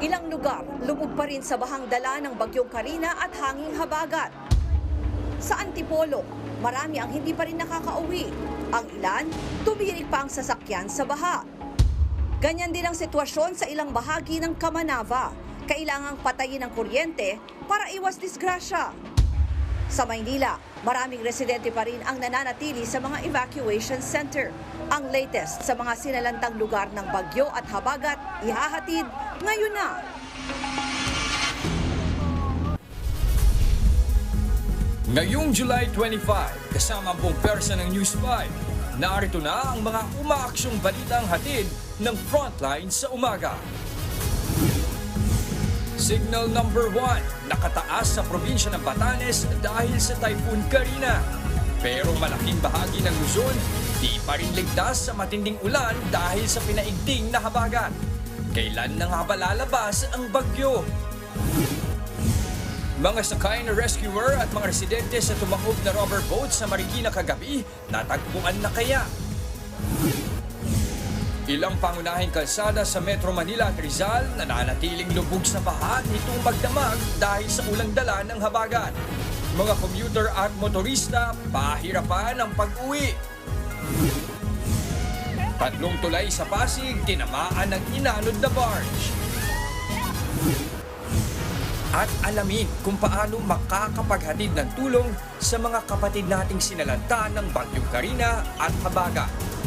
Ilang lugar lubog pa rin sa bahang dala ng bagyong Karina at hanging habagat. Sa Antipolo, marami ang hindi pa rin nakakauwi. Ang ilan, tumirik pa ang sasakyan sa baha. Ganyan din ang sitwasyon sa ilang bahagi ng Kamanava. Kailangang patayin ang kuryente para iwas disgrasya. Sa Maynila, maraming residente pa rin ang nananatili sa mga evacuation center. Ang latest sa mga sinalantang lugar ng bagyo at habagat, ihahatid ngayon na. Ngayong July 25, kasama ang buong persa ng News 5, narito na ang mga umaaksyong balitang hatid ng Frontline sa umaga. Signal number 1, nakataas sa probinsya ng Batanes dahil sa Typhoon Karina. Pero malaking bahagi ng Luzon, di pa rin ligtas sa matinding ulan dahil sa pinaigting na habagat. Kailan na nga ba lalabas ang bagyo? Mga sakay na rescuer at mga residente sa tumakog na rubber boat sa Marikina kagabi, natagpuan na kaya. Ilang pangunahing kalsada sa Metro Manila at Rizal nananatiling lubog sa baha nitong magdamag dahil sa ulang dala ng habagat. Mga commuter at motorista pahirapan ang pag-uwi. Tatlong tulay sa Pasig tinamaan ng inanod na barge. At alamin kung paano makakapaghatid ng tulong sa mga kapatid nating sinalanta ng Bagyong Karina at Habagat.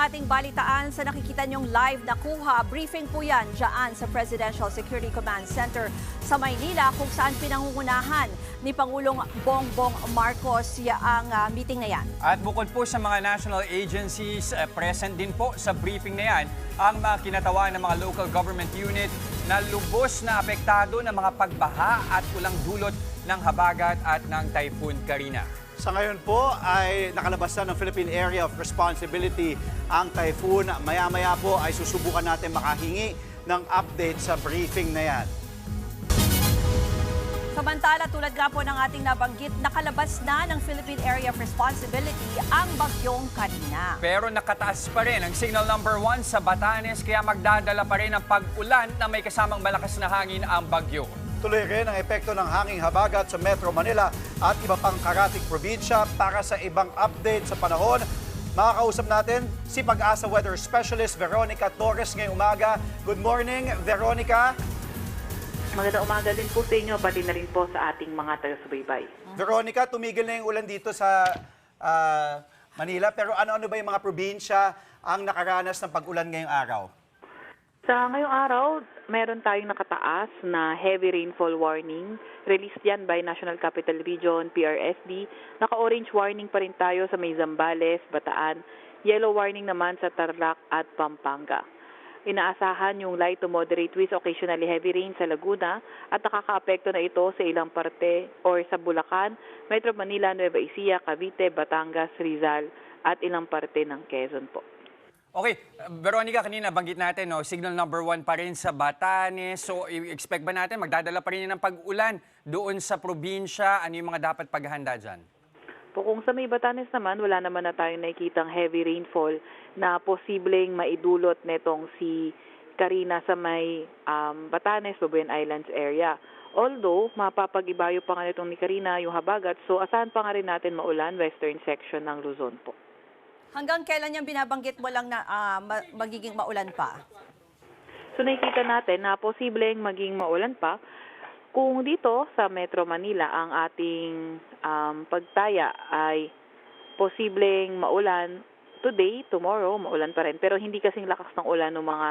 Ating balitaan sa nakikita niyong live na kuha. Briefing po yan dyan sa Presidential Security Command Center sa Maynila kung saan pinangungunahan ni Pangulong Bongbong Marcos ang ah, meeting na yan. At bukod po sa mga national agencies, eh, present din po sa briefing na yan ang mga kinatawan ng mga local government unit na lubos na apektado ng mga pagbaha at ulang dulot ng habagat at ng Typhoon Karina. Sa ngayon po ay nakalabas na ng Philippine Area of Responsibility ang typhoon. Maya-maya po ay susubukan natin makahingi ng update sa briefing na yan. Samantala, tulad nga po ng ating nabanggit, nakalabas na ng Philippine Area of Responsibility ang bagyong kanina. Pero nakataas pa rin ang signal number 1 sa Batanes kaya magdadala pa rin ang pag-ulan na may kasamang malakas na hangin ang bagyo. Tuloy rin ang epekto ng hanging habagat sa Metro Manila at iba pang karating probinsya para sa ibang update sa panahon. Makakausap natin si Pag-asa Weather Specialist Veronica Torres ngayong umaga. Good morning, Veronica. Magandang umaga din po sa inyo, pati na rin po sa ating mga taga-subaybay. Veronica, tumigil na yung ulan dito sa ah, Manila. Pero ano-ano ba yung mga probinsya ang nakaranas ng pag-ulan ngayong araw? Sa ngayong araw, meron tayong nakataas na heavy rainfall warning. Released yan by National Capital Region, PRSD. Naka-orange warning pa rin tayo sa may Zambales, Bataan. Yellow warning naman sa Tarlac at Pampanga. Inaasahan yung light to moderate with occasionally heavy rain sa Laguna at nakakaapekto na ito sa ilang parte or sa Bulacan, Metro Manila, Nueva Ecija, Cavite, Batangas, Rizal at ilang parte ng Quezon po. Okay, Veronica, kanina banggit natin, no, signal number 1 pa rin sa Batanes. So, i-expect ba natin magdadala pa rin ng pag-ulan doon sa probinsya? Ano yung mga dapat paghahanda dyan? Po kung sa may Batanes naman, wala naman na tayong nakikitang heavy rainfall na posibleng maidulot netong si Karina sa may um, Batanes, Babuyan Islands area. Although, mapapag-ibayo pa nga nitong ni Karina yung habagat, so asahan pa nga rin natin maulan western section ng Luzon po. Hanggang kailan yung binabanggit mo lang na ma- magiging maulan pa? So nakikita natin na posibleng maging maulan pa kung dito sa Metro Manila ang ating um, pagtaya ay posibleng maulan today, tomorrow, maulan pa rin. Pero hindi kasing lakas ng ulan ng mga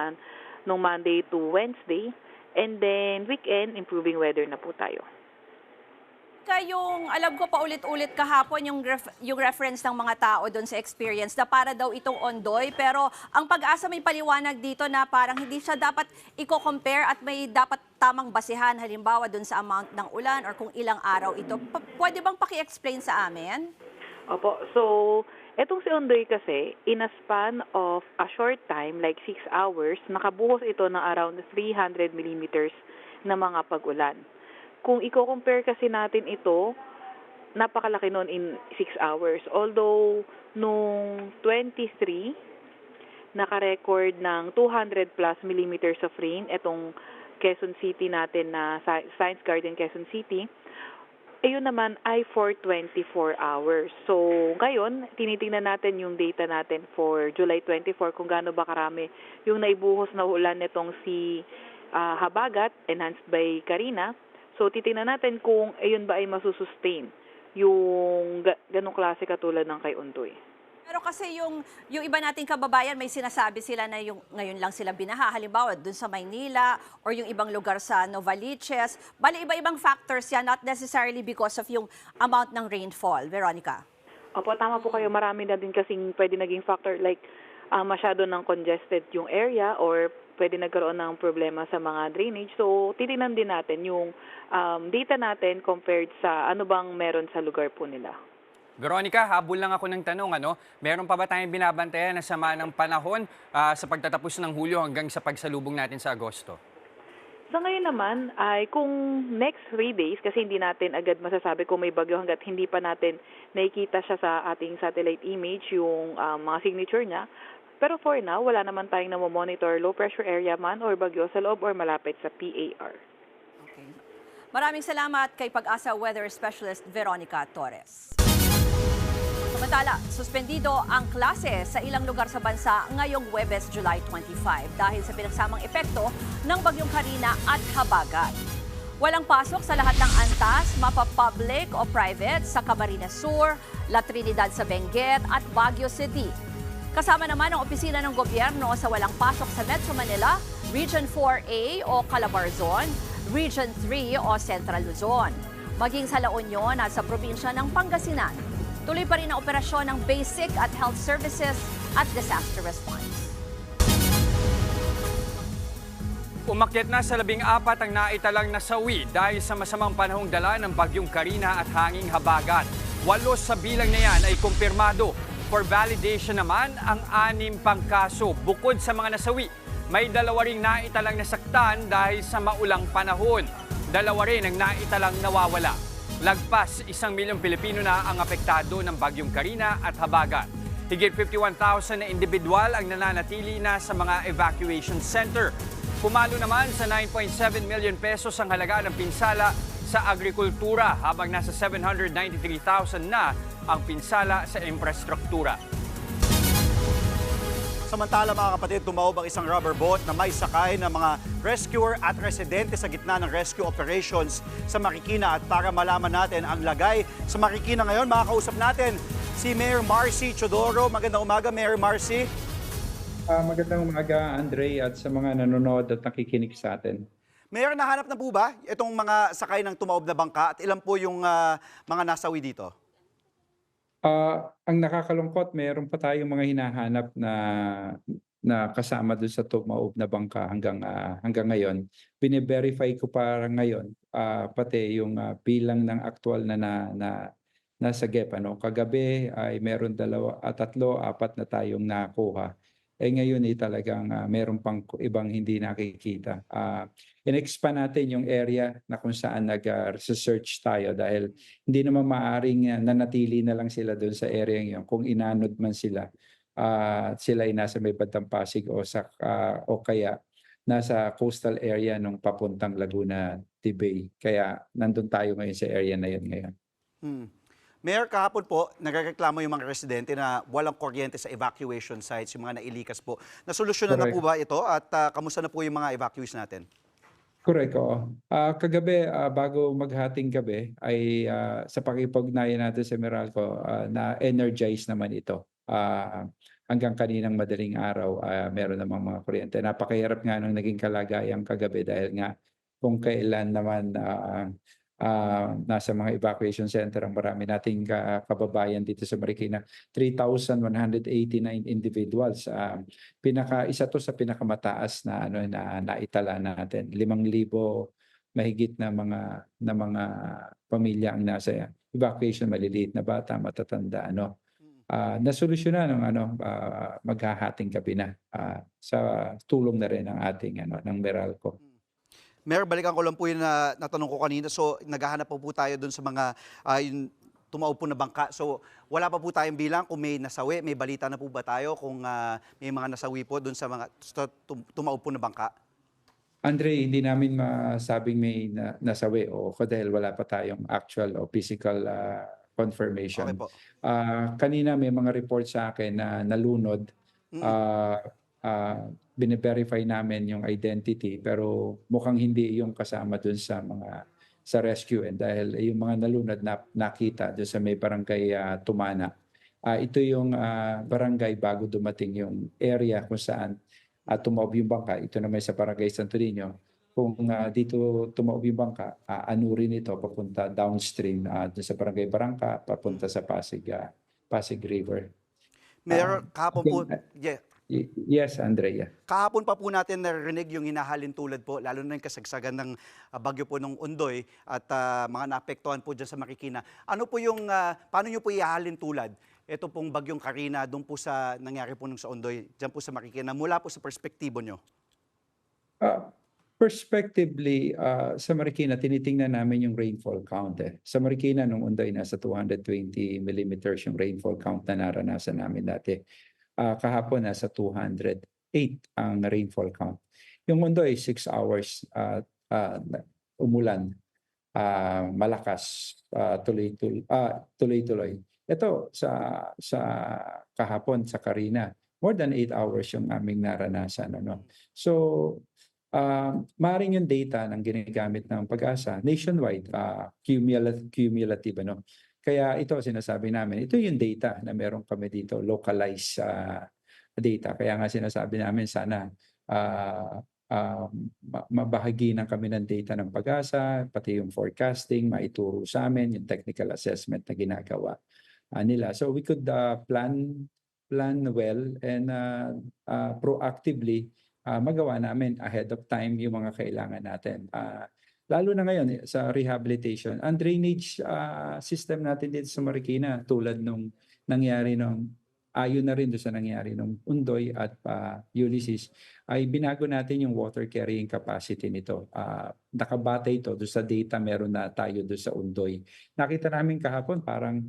nung Monday to Wednesday. And then weekend, improving weather na po tayo. Kayong, alam ko paulit-ulit kahapon yung, ref- yung reference ng mga tao doon sa experience na para daw itong ondoy. Pero ang pag-asa may paliwanag dito na parang hindi siya dapat i-compare at may dapat tamang basihan. Halimbawa doon sa amount ng ulan or kung ilang araw ito. Pa- pwede bang paki-explain sa amin? Opo, so etong si Ondoy kasi, in a span of a short time, like 6 hours, nakabuhos ito ng around 300 millimeters na mga pag-ulan. Kung i-compare kasi natin ito, napakalaki noon in 6 hours. Although, nung 23, naka-record ng 200 plus millimeters of rain, itong Quezon City natin na Sci- Science Garden Quezon City, ayun naman ay for 24 hours. So, ngayon, tinitingnan natin yung data natin for July 24 kung gaano ba karami yung naibuhos na ulan nitong si ah, Habagat, enhanced by Karina. So, titingnan natin kung ayun ba ay masusustain yung ga- ganong klase katulad ng kay Untoy. Pero kasi yung, yung iba nating kababayan, may sinasabi sila na yung, ngayon lang sila binaha. Halimbawa, dun sa Maynila or yung ibang lugar sa Novaliches. Bali, iba-ibang factors yan, not necessarily because of yung amount ng rainfall. Veronica? Opo, tama po kayo. Marami na din kasing pwede naging factor like ah, masyado ng congested yung area or pwede nagkaroon ng problema sa mga drainage. So, titingnan din natin yung um, data natin compared sa ano bang meron sa lugar po nila. Veronica, habol lang ako ng tanong, ano? Meron pa ba tayong binabantayan na sama ng panahon ah, sa pagtatapos ng Hulyo hanggang sa pagsalubong natin sa Agosto? Sa ngayon naman ay kung next three days, kasi hindi natin agad masasabi kung may bagyo hanggat hindi pa natin nakikita siya sa ating satellite image, yung um, mga signature niya. Pero for now, wala naman tayong namomonitor low pressure area man or bagyo sa loob or malapit sa PAR. Okay. Maraming salamat kay Pag-asa Weather Specialist Veronica Torres. Samantala, suspendido ang klase sa ilang lugar sa bansa ngayong Webes, July 25 dahil sa pinagsamang epekto ng Bagyong Karina at Habagat. Walang pasok sa lahat ng antas, mapa-public o private sa Camarines Sur, La Trinidad sa Benguet at Baguio City. Kasama naman ang opisina ng gobyerno sa walang pasok sa Metro Manila, Region 4A o Calabarzon, Region 3 o Central Luzon. Maging sa La Union at sa probinsya ng Pangasinan. Tuloy pa rin ang operasyon ng basic at health services at disaster response. Umakyat na sa labing apat ang naitalang nasawi dahil sa masamang panahong dala ng bagyong Karina at hanging habagat. Walo sa bilang na yan ay kumpirmado. For validation naman ang anim pang kaso. Bukod sa mga nasawi, may dalawa ring naitalang nasaktan dahil sa maulang panahon. Dalawa rin ang naitalang nawawala. Lagpas isang milyong Pilipino na ang apektado ng bagyong Karina at habagat. Higit 51,000 na individual ang nananatili na sa mga evacuation center. Pumalo naman sa 9.7 million pesos ang halaga ng pinsala sa agrikultura habang nasa 793,000 na ang pinsala sa infrastruktura. Samantala mga kapatid, tumaob ang isang rubber boat na may sakay ng mga rescuer at residente sa gitna ng rescue operations sa Marikina. At para malaman natin ang lagay sa Marikina ngayon, makakausap natin si Mayor Marcy Chodoro. Magandang umaga, Mayor Marcy. Ah, magandang umaga, Andre, at sa mga nanonood at nakikinig sa atin. Mayor, nahanap na po ba itong mga sakay ng tumaob na bangka at ilan po yung ah, mga nasawi dito? Ah, ang nakakalungkot, meron pa tayong mga hinahanap na na kasama doon sa tumaob na bangka hanggang ah, hanggang ngayon. Bine-verify ko para ngayon ah, pati yung ah, bilang ng aktual na na, na nasa GEP ano. Kagabi ay meron dalawa at tatlo, apat na tayong nakuha. Eh ngayon ay talagang ah, meron pang ibang hindi nakikita. Ah, in-expand natin yung area na kung saan nag-research tayo dahil hindi naman maaring uh, nanatili na lang sila doon sa area yun kung inanod man sila at sila ay nasa may bandang Pasig o sa ah, o kaya nasa coastal area nung papuntang Laguna Tibay. Kaya nandun tayo ngayon sa area na yun ngayon. Hmm. Mayor, kahapon po, nagreklamo yung mga residente na walang kuryente sa evacuation sites, yung mga nailikas po. Nasolusyonan na po ba ito at ah, kamusta na po yung mga evacuees natin? Correct, oo. Ah, kagabi, ah, bago maghating gabi, ay ah, sa pakipagnayan natin sa Meralco, ah, na-energize naman ito. Ah, hanggang kaninang madaling araw, ah, meron namang mga kuryente. Napakahirap nga nung naging kalagayang kagabi dahil nga kung kailan naman ah, ah, nasa mga evacuation center ang marami nating ka- kababayan dito sa Marikina. 3,189 individuals. Ah, pinaka isa to sa pinakamataas na ano na naitala natin. 5,000 mahigit na mga na mga pamilya ang nasa evacuation maliliit na bata, matatanda ano. Ah, nasolusyonan ng ano ah, maghahating gabi na ah, sa tulong na rin ng ating ano ng Meralco. Mayor, balikan ko lang po yung na, natanong ko kanina. So, naghahanap po po tayo dun sa mga ah, yung tumaob po na bangka. So, wala pa po tayong bilang kung may nasawi. May balita na po ba tayo kung ah, may mga nasawi po dun sa mga sa tum- po na bangka? Andre, hindi namin masabing may na, nasawi o dahil wala pa tayong actual o physical ah, confirmation. Okay po. Ah, kanina may mga report sa akin na nalunod. Mm. Ah, ah, bine-verify namin yung identity pero mukhang hindi yung kasama dun sa mga sa rescue and dahil yung mga nalunod na nakita dun sa may barangay ah, Tumana. Ah, ito yung ah, barangay bago dumating yung area kung saan at tumaob yung bangka. Ito naman sa barangay Santo Niño. Kung ah, dito tumaob yung bangka, uh, anurin ito papunta downstream ah, dun sa barangay Barangka, papunta sa Pasig, ah, Pasig River. Mayor, Ah, kahapon po, yeah, Y- yes, Andrea. kahapon pa po natin narinig yung hinahalin tulad po, lalo na yung kasagsagan ng ah, bagyo po ng Undoy at ah, mga naapektuhan po dyan sa Marikina. Ano po yung, ah, paano nyo po ihahalin tulad? Ito pong bagyong Karina, doon po sa nangyari po nung sa Undoy, dyan po sa Marikina, mula po sa perspektibo nyo. Uh, perspectively, uh, sa Marikina, tinitingnan namin yung rainfall count. Eh. Sa Marikina, nung unday, nasa 220 millimeters yung rainfall count na naranasan namin dati. Ah, kahapon, nasa 208 ang rainfall count. Yung unday, 6 hours uh, uh, umulan, ah, malakas, ah, tuloy-tuloy. ah, tuloy-tuloy. Ito, sa, sa kahapon, sa Karina, more than 8 hours yung aming naranasan. Ano? So, uh, maaaring yung data ng ginagamit ng pag-asa nationwide, uh, cumulative, cumulative ano. Kaya ito sinasabi namin, ito yung data na meron kami dito, localized uh, data. Kaya nga sinasabi namin sana uh, uh, ma- mabahaginan kami ng data ng pag-asa, pati yung forecasting, maituro sa amin, yung technical assessment na ginagawa uh, nila. So we could uh, plan plan well and uh, uh, proactively uh, magawa namin ahead of time yung mga kailangan natin. Ah, lalo na ngayon eh, sa rehabilitation, ang drainage ah, system natin dito sa Marikina tulad nung nangyari nung ayon na rin doon sa nangyari nung Undoy at pa Ulysses ay binago natin yung water carrying capacity nito. Ah, nakabatay ito doon sa data meron na tayo doon sa Undoy. Nakita namin kahapon parang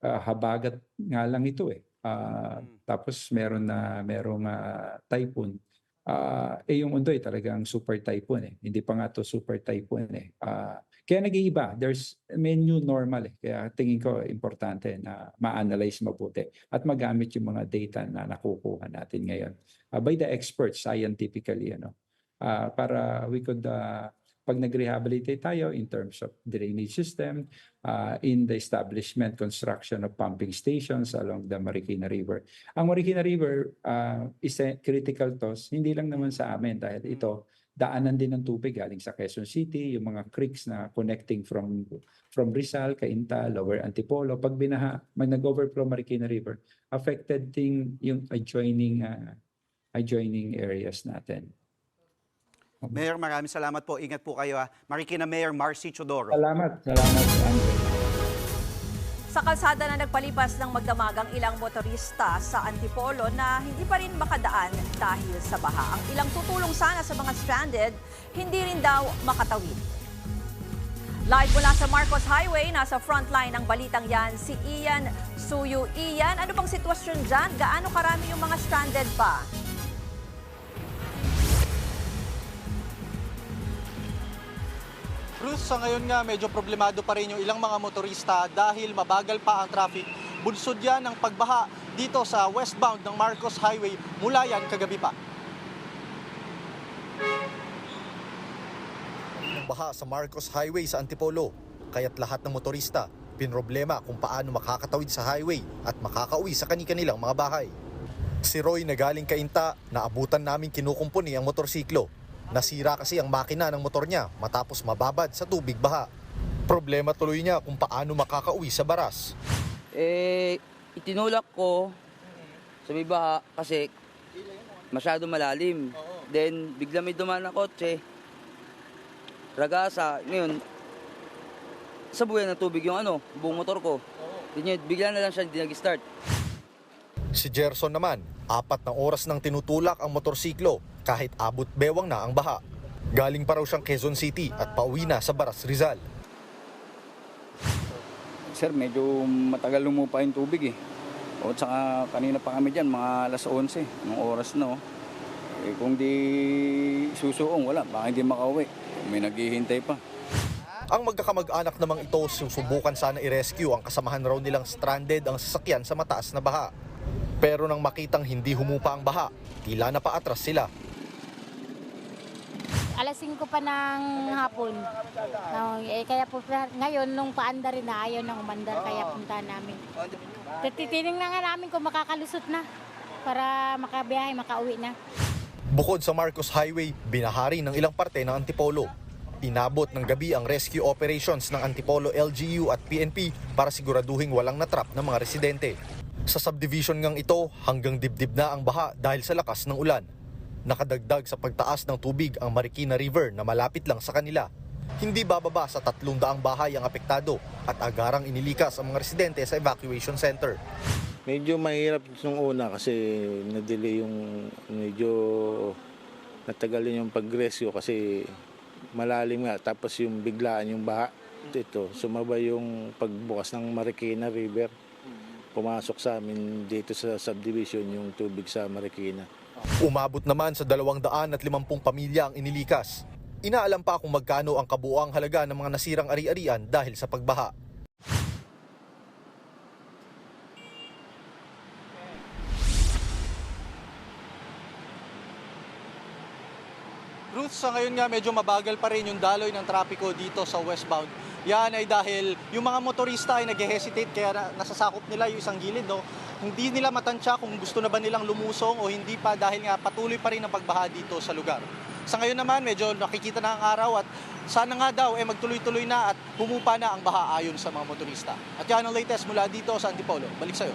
ah, habagat nga lang ito eh. Ah, Mm. tapos meron na merong ah, typhoon. Ah, eh yung Undoy talagang super typhoon eh. Hindi pa nga to super typhoon eh. Ah, kaya nag-iiba. There's may new normal eh. Kaya tingin ko importante na ma-analyze mabuti at magamit yung mga data na nakukuha natin ngayon ah, by the experts scientifically ano. Ah, para we could ah, pag nag-rehabilitate tayo in terms of drainage system, uh, in the establishment, construction of pumping stations along the Marikina River. Ang Marikina River uh, is a critical to, hindi lang naman sa amin dahil ito, daanan din ng tubig galing sa Quezon City, yung mga creeks na connecting from from Rizal, Cainta, Lower Antipolo. Pag binaha, may nag-overflow Marikina River, affected din yung adjoining uh, adjoining areas natin. Mayor, maraming salamat po. Ingat po kayo. ah. Marikina Mayor Marcy Chodoro. Salamat, salamat Andre. Sa kalsada na nagpalipas ng magdamagang ilang motorista sa Antipolo na hindi pa rin makadaan dahil sa baha. Ang ilang tutulong sana sa mga stranded, hindi rin daw makatawid. Live mula sa Marcos Highway, nasa frontline ng balitang yan si Ian Suyu. Ian, ano bang sitwasyon dyan? Gaano karami yung mga stranded pa? Cruz, sa ngayon nga medyo problemado pa rin yung ilang mga motorista dahil mabagal pa ang traffic. Bunsod yan ng pagbaha dito sa westbound ng Marcos Highway mula yan kagabi pa. baha sa Marcos Highway sa Antipolo. Kaya't lahat ng motorista pinroblema kung paano makakatawid sa highway at makakauwi sa kani-kanilang mga bahay. Si Roy na galing kainta, naabutan namin kinukumpuni ang motorsiklo. Nasira kasi ang makina ng motor niya matapos mababad sa tubig baha. Problema tuloy niya kung paano makakauwi sa baras. Eh, itinulak ko sa may baha kasi masyado malalim. Then, bigla may dumaan na kotse. Ragasa. Ngayon, sa buhay ng tubig yung ano, buong motor ko. Then, yun, bigla na lang siya hindi nag-start. Si Gerson naman, apat na oras nang tinutulak ang motorsiklo kahit abot bewang na ang baha. Galing pa raw siyang Quezon City at pauwi na sa Baras Rizal. Sir, medyo matagal lumupa yung tubig eh. O saka kanina pa kami dyan, mga alas 11, ng oras na oh. Eh, kung di susuong, wala, baka hindi makauwi. May naghihintay pa. Ang magkakamag-anak namang ito susubukan sana i-rescue ang kasamahan raw nilang stranded ang sasakyan sa mataas na baha. Pero nang makitang hindi humupa ang baha, tila na paatras sila. Alas 5 pa ng hapon. No, eh, kaya po ngayon nung paanda rin na ayaw nang umandar kaya punta namin. Tititingnan na nga namin kung makakalusot na para makabiyahe, makauwi na. Bukod sa Marcos Highway, binahari ng ilang parte ng Antipolo. Inabot ng gabi ang rescue operations ng Antipolo LGU at PNP para siguraduhing walang natrap ng mga residente. Sa subdivision ngang ito, hanggang dibdib na ang baha dahil sa lakas ng ulan. Nakadagdag sa pagtaas ng tubig ang Marikina River na malapit lang sa kanila. Hindi bababa sa 300 bahay ang apektado at agarang inilikas ang mga residente sa evacuation center. Medyo mahirap nung una kasi na-delay yung medyo natagal din yung pag-rescue kasi malalim nga tapos yung biglaan yung baha. Ito, sumabay yung pagbukas ng Marikina River. Pumasok sa amin dito sa subdivision yung tubig sa Marikina. Umabot naman sa 250 pamilya ang inilikas. Inaalam pa kung magkano ang kabuoang halaga ng mga nasirang ari-arian dahil sa pagbaha. Ruth, sa ngayon nga medyo mabagal pa rin yung daloy ng trapiko dito sa westbound. Yan ay dahil yung mga motorista ay nag-hesitate kaya na, nasasakop nila yung isang gilid. No? Hindi nila matansya kung gusto na ba nilang lumusong o hindi pa dahil nga patuloy pa rin ang pagbaha dito sa lugar. Sa ngayon naman, medyo nakikita na ang araw at sana nga daw eh, magtuloy-tuloy na at humupa na ang baha ayon sa mga motorista. At yan ang latest mula dito sa Antipolo. Balik sa'yo.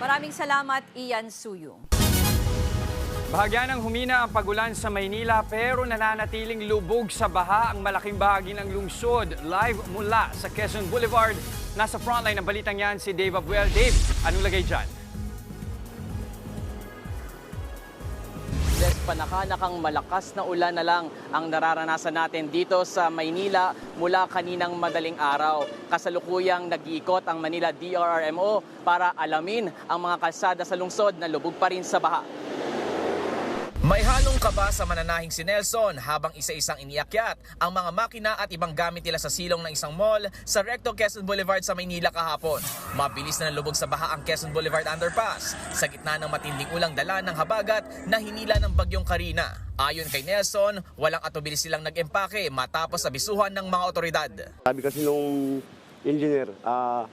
Maraming salamat, Ian Suyong. Bahagyan ng humina ang pagulan sa Maynila pero nananatiling lubog sa baha ang malaking bahagi ng lungsod. Live mula sa Quezon Boulevard. Nasa frontline ng balitang yan si Dave Abuel. Dave, anong lagay dyan? Des panakanakang malakas na ulan na lang ang nararanasan natin dito sa Maynila mula kaninang madaling araw. Kasalukuyang nag-iikot ang Manila DRRMO para alamin ang mga kalsada sa lungsod na lubog pa rin sa baha. May halong kaba sa mananahing si Nelson habang isa-isang iniakyat ang mga makina at ibang gamit nila sa silong ng isang mall sa Recto Quezon Boulevard sa Maynila kahapon. Mabilis na nalubog sa baha ang Quezon Boulevard Underpass sa gitna ng matinding ulang dala ng habagat na hinila ng bagyong Karina. Ayon kay Nelson, walang atubili silang nag-empake matapos abisuhan ng mga otoridad. Sabi kasi nung engineer, ah,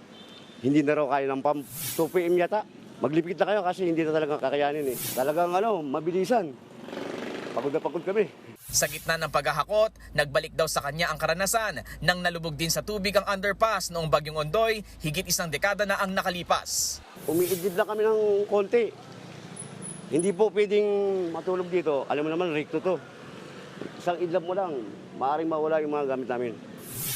hindi na raw kaya ng pump. 2 PM yata. Maglipit na kayo kasi hindi na talaga kakayanin eh. Talagang ano, mabilisan. Pagod na pagod kami. Sa gitna ng paghahakot, nagbalik daw sa kanya ang karanasan nang nalubog din sa tubig ang underpass noong bagyong Ondoy, higit isang dekada na ang nakalipas. Umiidlip lang kami ng konti. Hindi po pwedeng matulog dito. Alam mo naman, recto to. Isang idlap mo lang, maaaring mawala yung mga gamit namin.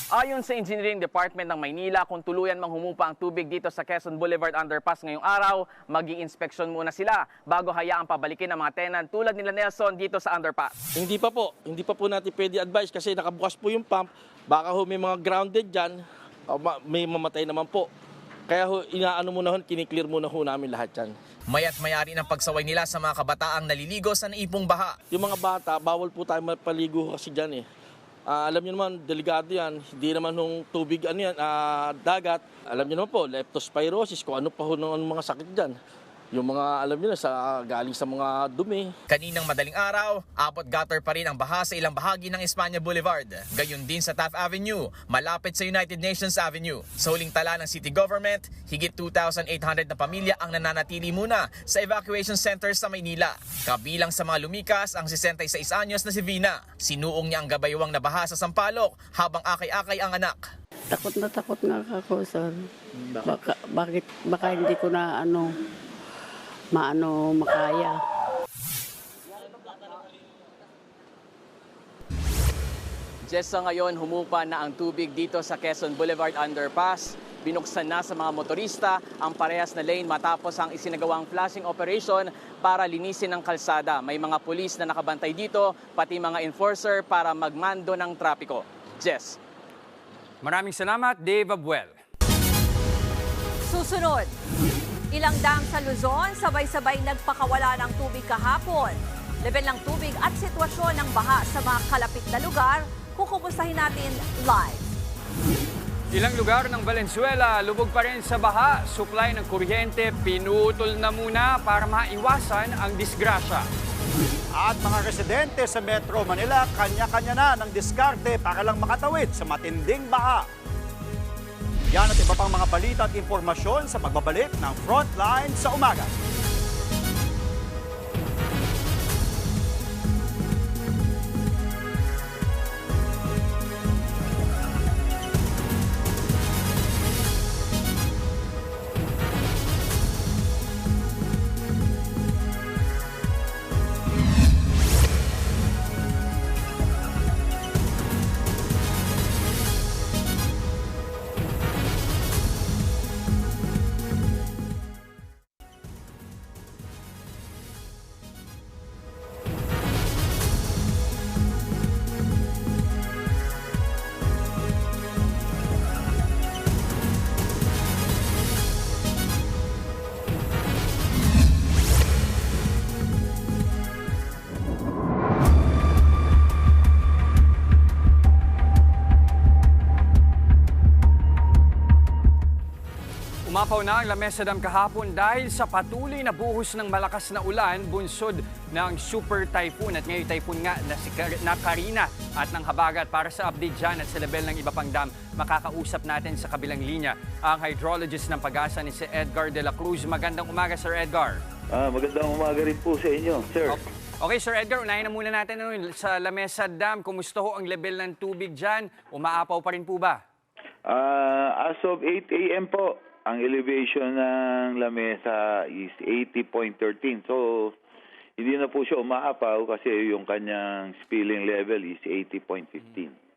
Ayon sa Engineering Department ng Maynila, kung tuluyan mang humupa ang tubig dito sa Quezon Boulevard Underpass ngayong araw, mag inspeksyon muna sila bago hayaang pabalikin ang mga tenant tulad nila Nelson dito sa underpass. Hindi pa po. Hindi pa po natin pwede advise kasi nakabukas po yung pump. Baka ho may mga grounded dyan. May mamatay naman po. Kaya ho, inaano muna ho, kiniklear muna ho namin lahat yan. Mayat mayari ng pagsaway nila sa mga kabataang naliligo sa naipong baha. Yung mga bata, bawal po tayo mapaligo kasi dyan eh. Ah, alam niyo naman, delikado yan. Hindi naman nung tubig, ano yan, ah, dagat. Alam niyo naman po, leptospirosis, kung ano pa ho ng mga sakit dyan. Yung mga alam niyo na sa galing sa mga dumi. Kaninang madaling araw, abot gutter pa rin ang baha sa ilang bahagi ng Espanya Boulevard. Gayon din sa Taft Avenue, malapit sa United Nations Avenue. Sa huling tala ng city government, higit 2,800 na pamilya ang nananatili muna sa evacuation center sa Maynila. Kabilang sa mga lumikas ang 66 anyos na si Vina. Sinuong niya ang gabaywang na baha sa Sampaloc habang akay-akay ang anak. Takot na takot nga ako, sir. Baka, bakit, baka hindi ko na ano, maano, makaya. Just sa ngayon, humupa na ang tubig dito sa Quezon Boulevard Underpass. Binuksan na sa mga motorista ang parehas na lane matapos ang isinagawang flashing operation para linisin ang kalsada. May mga pulis na nakabantay dito, pati mga enforcer para magmando ng trapiko. Jess. Maraming salamat, Dave Abuel. Susunod, ilang dam sa Luzon sabay-sabay nagpakawala ng tubig kahapon. Level ng tubig at sitwasyon ng baha sa mga kalapit na lugar, kukumustahin natin live. Ilang lugar ng Valenzuela lubog pa rin sa baha. Supply ng kuryente pinutol na muna para maiwasan ang disgrasya. At mga residente sa Metro Manila, kanya-kanya na ng diskarte para lang makatawid sa matinding baha. Yan at iba pang mga balita at impormasyon sa pagbabalik ng Frontline sa umaga. Umapaw na ang Lamesa Dam kahapon dahil sa patuloy na buhos ng malakas na ulan bunsod ng super typhoon at ngayon typhoon nga na, si Kar- na Karina at ng Habagat. Para sa update dyan at sa level ng iba pang dam, makakausap natin sa kabilang linya ang hydrologist ng pag-asa ni si Edgar de la Cruz. Magandang umaga, Sir Edgar. Ah, magandang umaga rin po sa inyo, sir. Okay, Sir Edgar, unahin na muna natin ano, sa Lamesa Dam. Kumusta ho ang level ng tubig dyan? Umaapaw pa rin po ba? Ah, as of 8 a.m. po, ang elevation ng lamesa is 80.13. So, hindi na po siya umaapaw kasi yung kanyang spilling level is 80.15.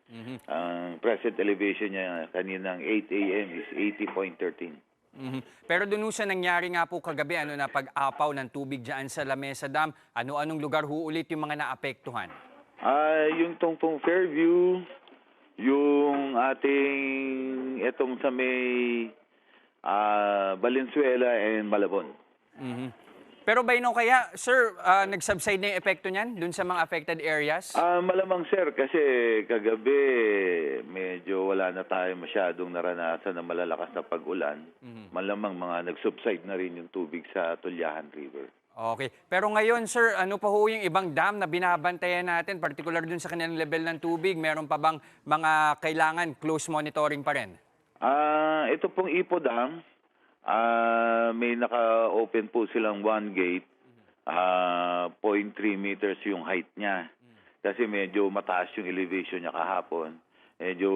Ang present elevation niya kaninang 8 a.m. is 80.13. Mhm. Pero ho sa nangyari nga po kagabi, ano na pag-apaw ng tubig dyan sa Lamesa Dam, ano-anong lugar ho ulit yung mga naapektuhan? Ah, yung tungtong Fairview, yung ating etong sa may ah, Valenzuela and Malabon. Mhm. Pero by now kaya, sir, ah, nag-subside na yung epekto niyan dun sa mga affected areas? Ah, malamang sir kasi kagabi medyo wala na tayo masyadong naranasan ng malalakas na pag-ulan. Malamang mga nag-subside na rin yung tubig sa Tulyahan River. Okay. Pero ngayon, sir, ano pa ho yung ibang dam na binabantayan natin, particular dun sa kanilang level ng tubig? Meron pa bang mga kailangan close monitoring pa rin? Ah, ito pong Ipo Dam, ah, may naka-open po silang one gate. Ah, 0.3 meters yung height niya. Kasi medyo mataas yung elevation niya kahapon. Medyo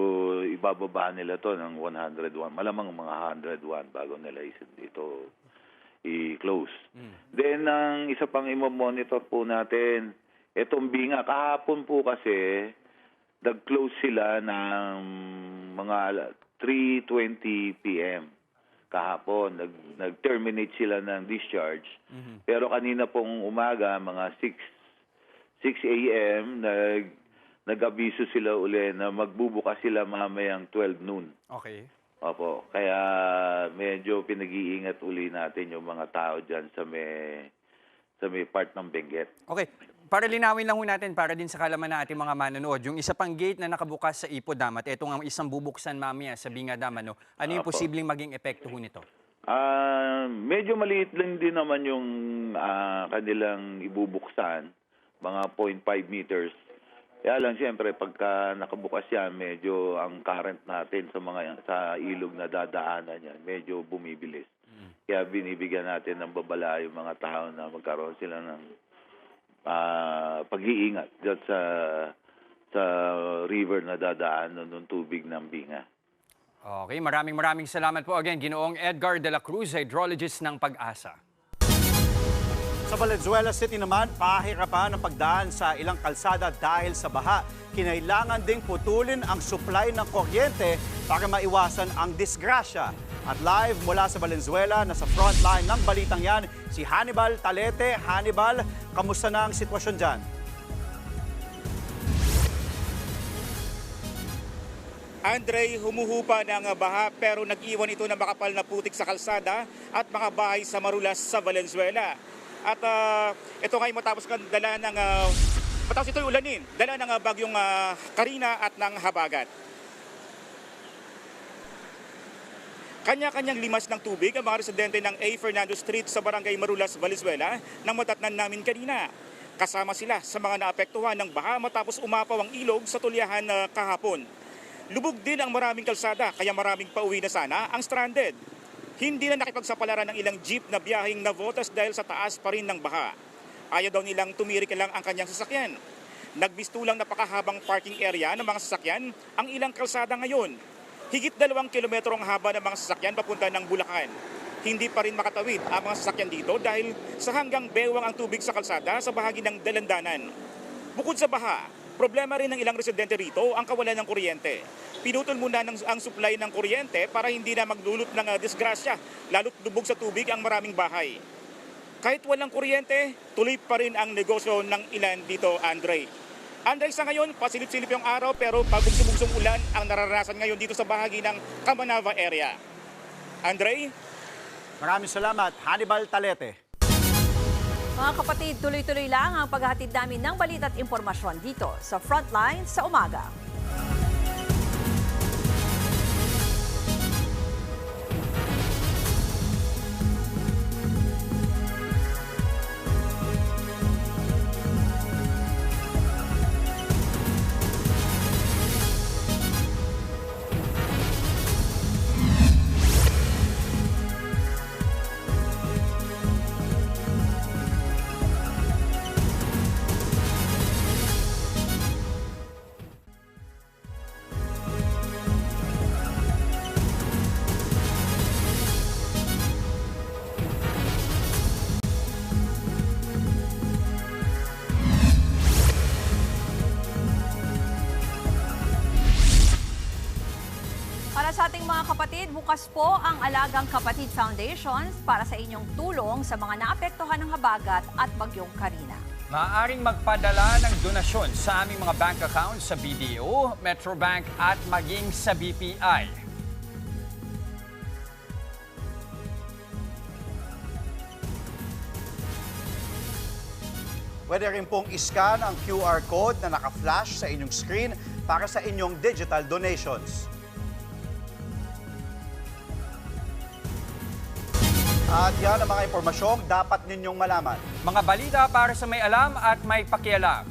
ibababa nila to ng 101. Malamang mga 101 bago nila ito i-close. Then, ang isa pang imo-monitor po natin, itong binga, kahapon po kasi, nag-close sila ng mga 3.20 p.m. kahapon. Nag, nag-terminate sila ng discharge. Pero kanina pong umaga, mga 6, 6 a.m., nag, nag-abiso sila uli na magbubukas sila mamayang 12 noon. Okay. Opo. Kaya medyo pinag-iingat uli natin yung mga tao dyan sa may, sa may part ng Benguet. Okay. Para linawin lang ho natin, para din sa kalaman ng ating mga manonood, yung isa pang gate na nakabukas sa Ipo Dam at ito ang isang bubuksan mamaya sa Binga Dam, ano, ano yung Apo. posibleng maging epekto ho nito? Ah, medyo maliit lang din naman yung ah, kanilang ibubuksan, mga 0.5 meters. Kaya lang siyempre pagka nakabukas yan, medyo ang current natin sa mga sa ilog na dadaanan yan, medyo bumibilis. Kaya binibigyan natin ng babala yung mga tao na magkaroon sila ng ah, pag-iingat dyan sa sa river na dadaanan ng tubig ng Binga. Okay, maraming maraming salamat po again, Ginoong Edgar de la Cruz, hydrologist ng Pag-asa. Sa Valenzuela City naman, pahirapan ang pagdaan sa ilang kalsada dahil sa baha. Kinailangan ding putulin ang supply ng kuryente para maiwasan ang disgrasya. At live mula sa Valenzuela, nasa frontline ng balitang yan, si Hannibal Talete. Hannibal, kamusta na ang sitwasyon dyan? Andre, humuhupa ng baha pero nag-iwan ito ng makapal na putik sa kalsada at mga bahay sa Marulas sa Valenzuela. At ah, ito ngayon matapos kan dala ng uh, matapos ito ulanin, dala ng ah, bagyong ah, Karina at ng Habagat. Kanya-kanyang limas ng tubig ang mga residente ng A. Fernando Street sa Barangay Marulas, Valenzuela nang matatnan namin kanina. Kasama sila sa mga naapektuhan ng baha matapos umapaw ang ilog sa tulyahan na kahapon. Lubog din ang maraming kalsada kaya maraming pauwi na sana ang stranded. Hindi na nakipagsapalaran ng ilang jeep na biyaheng Navotas dahil sa taas pa rin ng baha. Ayaw daw nilang tumirik lang ang kanyang sasakyan. Nagbistulang napakahabang parking area ng mga sasakyan ang ilang kalsada ngayon. Higit dalawang kilometro ang haba ng mga sasakyan papunta ng Bulacan. Hindi pa rin makatawid ang mga sasakyan dito dahil sa hanggang bewang ang tubig sa kalsada sa bahagi ng dalandanan. Bukod sa baha, problema rin ng ilang residente rito ang kawalan ng kuryente. Pinutol muna ng, ang supply ng kuryente para hindi na maglulot ng ah, disgrasya, lalo't lubog sa tubig ang maraming bahay. Kahit walang kuryente, tuloy pa rin ang negosyo ng ilan dito, Andre. Andre, sa ngayon, pasilip-silip yung araw pero pagbugso-bugsong ulan ang nararanasan ngayon dito sa bahagi ng Kamanava area. Andre? Maraming salamat, Hannibal Talete. Mga kapatid, tuloy-tuloy lang ang paghahatid namin ng balita at impormasyon dito sa Frontline sa umaga. Kapatid, bukas po ang Alagang Kapatid Foundations para sa inyong tulong sa mga naapektuhan ng habagat at bagyong Karina. Maaaring magpadala ng donasyon sa aming mga bank accounts sa BDO, Metrobank at maging sa BPI. Pwede rin pong iscan ang QR code na naka-flash sa inyong screen para sa inyong digital donations. At yan ang mga impormasyong dapat ninyong malaman. Mga balita para sa may alam at may pakialam.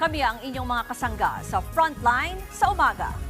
Kami ang inyong mga kasangga sa Frontline sa umaga.